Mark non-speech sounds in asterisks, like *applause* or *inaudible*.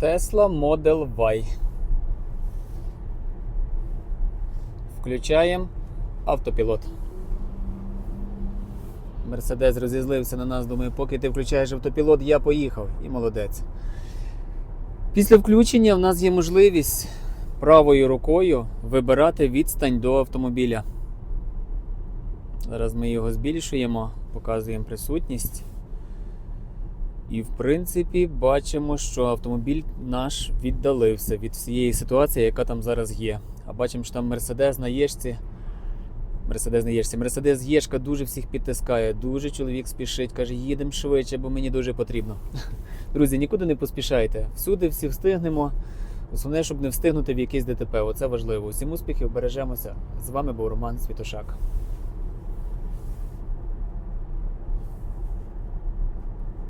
Tesla Model Y. Включаємо автопілот. Мерседес розізлився на нас, думає, поки ти включаєш автопілот, я поїхав. І молодець. Після включення в нас є можливість правою рукою вибирати відстань до автомобіля. Зараз ми його збільшуємо, показуємо присутність. І, в принципі, бачимо, що автомобіль наш віддалився від всієї ситуації, яка там зараз є. А бачимо, що там Мерседес на Єшці. Мерседес на Єшці. Мерседес Єшка дуже всіх підтискає. Дуже чоловік спішить, каже, їдемо швидше, бо мені дуже потрібно. *laughs* Друзі, нікуди не поспішайте. Всюди всі встигнемо. Основне, щоб не встигнути в якийсь ДТП. Оце важливо. Усім успіхів, бережемося. З вами був Роман Світошак.